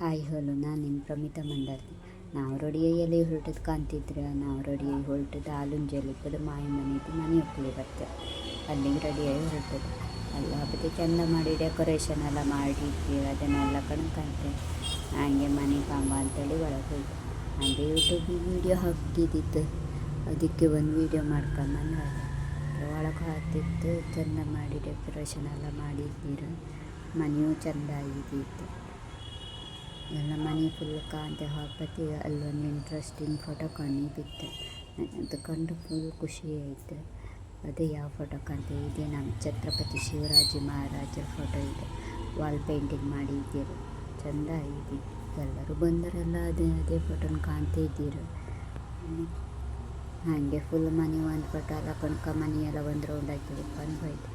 Hi hello ನಾನು ನಿಮ್ಮ ಪ್ರಮಿತಾ ನಾವು ಎಲೆ ಹೊರಟದ್ದು ಕಾಣ್ತಿದ್ರೆ, ನಾವು ರೆಡಿಯಾಗಿ ಹೊರಟದ್ದು ಆಲುಂಜಲಿಪ್ಪದ ಮಾಯ ಮನೆದು ಮನೆ ಒಪ್ಪಿಗೆ ಬರ್ತದೆ ಅಲ್ಲಿಗೆ ರೆಡಿಯಾಗಿ ಹೊರಟದ್ದು ಅಲ್ಲ ಹಬ್ಬದ ಚೆಂದ ಮಾಡಿ ಡೆಕೋರೇಷನ್ ಎಲ್ಲ ಮಾಡಿದ್ವಿ ಅದನ್ನೆಲ್ಲ ಕಣ್ಕಂತೆ ಹಂಗೆ ಮನೆ ಕಾಂಬ ಅಂತೇಳಿ ಒಳಗೆ ಹೋಯ್ತು ಹಂಗೆ ಯೂಟ್ಯೂಬಿಗೆ ವೀಡಿಯೋ ಹಾಕಿದ್ದಿತ್ತು ಅದಕ್ಕೆ ಒಂದು ವೀಡಿಯೋ ಮಾಡ್ಕೊಂಬಂದು ಒಳಗೆ ಹಾಕ್ತಿತ್ತು, ಚೆಂದ ಮಾಡಿ ಡೆಕೋರೇಷನ್ ಎಲ್ಲ ಮಾಡಿದ್ದೀರ ಮನೆಯೂ ಚೆಂದ ಆಗಿದ್ದಿತ್ತು. ಎಲ್ಲ ಮನೆ ಫುಲ್ ಕಾಂತೆ ಹಾಕಿ ಅಲ್ಲೊಂದು ಇಂಟ್ರೆಸ್ಟಿಂಗ್ ಫೋಟೋ ಕಣ್ಣಿ ಬಿತ್ತು ಅದು ಕಂಡು ಫುಲ್ ಖುಷಿ ಆಯಿತು. ಅದೇ ಯಾವ ಫೋಟೋ ಕಾಣ್ತೆ ಇದೆ? ನಮ್ಮ ಛತ್ರಪತಿ ಶಿವರಾಜಿ ಮಹಾರಾಜರ ಫೋಟೋ ಇದೆ. ವಾಲ್ ಪೇಂಟಿಂಗ್ ಮಾಡಿದ್ದೀರು. ಚೆಂದ ಇದೆ. ಎಲ್ಲರೂ ಬಂದರೆಲ್ಲ ಅದೇ ಅದೇ ಫೋಟೋನ ಕಾಣ್ತಾ ಇದ್ದೀರು. ಹಾಗೆ ಫುಲ್ ಮನೆ ಒಂದು ಫೋಟೋ ಎಲ್ಲ ಕಣ್ಕ ಮನೆಯೆಲ್ಲ ಒಂದು ರೌಂಡ್ ಹಾಕಿದ್ರು ಬಂದು ಹೋಯ್ತು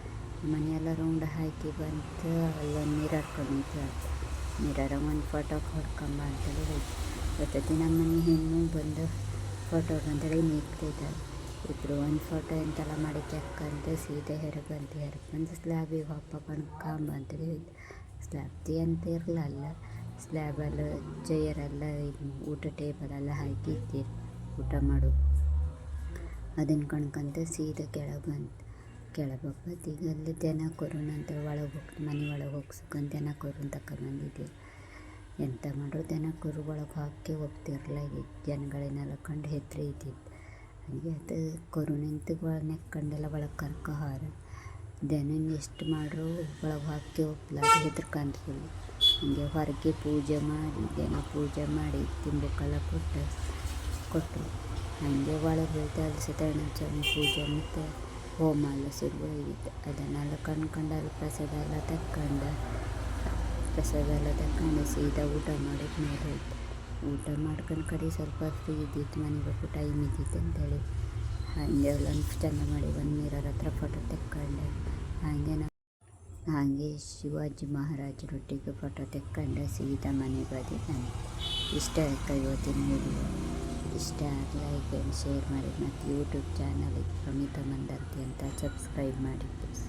ಮನೆಯೆಲ್ಲ ರೌಂಡ್ ಹಾಕಿ ಬಂತು, ಅಲ್ಲೊಂದು ನೀರು ಕೊಂಡಿತ್ತು. ಮಿರರ ಒಂದು ಫೋಟೋ ಹೊಡ್ಕೊಂಬ ಅಂತೇಳಿ ಜೊತೆ ನಮ್ಮ ಮನೆ ಹೆಣ್ಣು ಬಂದು ಫೋಟೋ ಅಂತೇಳಿ ನಿಂತಿದ್ದಾರೆ ಇಬ್ಬರು ಒಂದು ಫೋಟೋ ಎಂತೆಲ್ಲ ಮಾಡಿ ಕೆಕ್ಕಂತ ಸೀದಾ ಹೆರಗಂತ ಹೆರಗಂತ ಸ್ಲ್ಯಾಬಿಗೆ ಹಪ್ಪ ಕಣ್ಕಂಬ ಅಂತೇಳಿ ಸ್ಲ್ಯಾಬ್ದಿ ಅಂತ ಇರಲಿಲ್ಲ ಸ್ಲ್ಯಾಬೆಲ್ಲ ಚೇಯರೆಲ್ಲ ಊಟ ಟೇಬಲೆಲ್ಲ ಹಾಕಿ ಊಟ ಮಾಡು. ಅದನ್ನು ಕಣ್ಕಂತ ಸೀದಾ ಕೆಳಗೆ ಬಂತು. ಕೆಳಗೆ ಹೋಗ್ಬತ್ತು ಈಗ ಅಲ್ಲಿ ದನ, ಕೊರೋನ ಅಂತ ಒಳಗೆ ಹೋಗಿ, ಮನೆ ಒಳಗೆ ಹೋಗ್ಸಕ್ಕಂತ ದನ, ಕೊರೋನ ತಗೊಂಬಂದಿದ್ದೆ ಎಂತ ಮಾಡ್ರು, ದನ, ಕರು ಒಳಗೆ ಹಾಕಿ ಈಗ ಜನಗಳನ್ನೆಲ್ಲ ಕಂಡು ಹೆದ್ರಿ ಇದ್ದಿದ್ದು. ಹಂಗೆ ಅದು ಕೊರು ಅಂತ ಒಳಗೆ ನೆಕ್ಕೊಂಡೆಲ್ಲ ಒಳಗೆ ಕರ್ಕೊ ಹಾರ. ದನ ಎಷ್ಟು ಮಾಡ್ರು, ಒಳಗೆ ಹಾಕಿ ಹೋಗ್ಲ ಅದು ಹೆದ್ರಕಂತ ಹಂಗೆ ಹೊರಗೆ ಪೂಜೆ ಮಾಡಿ, ದನ ಪೂಜೆ ಮಾಡಿ ತಿಂಬಕ್ಕೆಲ್ಲ ಕೊಟ್ಟು ಕೊಟ್ಟರು ಹಾಗೆ ಒಳಗೆ ಹೋಯ್ತು ಅಲ್ಲಿ ಸತ್ಯನಾರಾಯಣ ಪೂಜೆ ಮತ್ತು ಹೋಮ ಎಲ್ಲ ಶುರು ಆಗಿತ್ತು ಅದನ್ನೆಲ್ಲ ಕಂಡ್ಕೊಂಡು ಅಲ್ಲಿ ಪ್ರಸಾದ ಎಲ್ಲ ತಕ್ಕೊಂಡು, ಪ್ರಸಾದ ಎಲ್ಲ ತಕ್ಕೊಂಡು ಸೀದಾ ಊಟ ಮಾಡೋಕ್ಕೆ ಮೇಲೆ ಹೋಯ್ತು ಊಟ ಮಾಡ್ಕೊಂಡು ಕಡೆ ಸ್ವಲ್ಪ ಫ್ರೀ ಇದ್ದಿತ್ತು, ಮನೆಗೆ ಹೋಗೋ ಟೈಮ್ ಇದ್ದಿತ್ತು ಅಂತೇಳಿ. ಹಾಗೆ ಎಲ್ಲ ಚೆಂದ ಮಾಡಿ ಒಂದು ಮಿರರ್ ಹತ್ರ ಫೋಟೋ ತೆಕ್ಕೊಂಡೆ. ಹಾಗೆ ನಾನು ಹಾಗೆ ಶಿವಾಜಿ ಮಹಾರಾಜರೊಟ್ಟಿಗೆ ಫೋಟೋ ತೆಕ್ಕೊಂಡು, ಸೀದಾ ಮನೆಗೆ ಬದಿ. ನಾನು ಇಷ್ಟ ಆಯ್ತು ಇವತ್ತಿನ ವಿಡಿಯೋ ಇಷ್ಟ ಲೈಕ್ ಆ್ಯಂಡ್ ಶೇರ್ ಮಾಡಿ ಮತ್ತು ಯೂಟ್ಯೂಬ್ ಚಾನಲಿಗೆ ಪ್ರಮಿತಾ ಮಂದರ್ತಿ ಅಂತ ಸಬ್ಸ್ಕ್ರೈಬ್ ಮಾಡಿ ಪ್ಲೀಸ್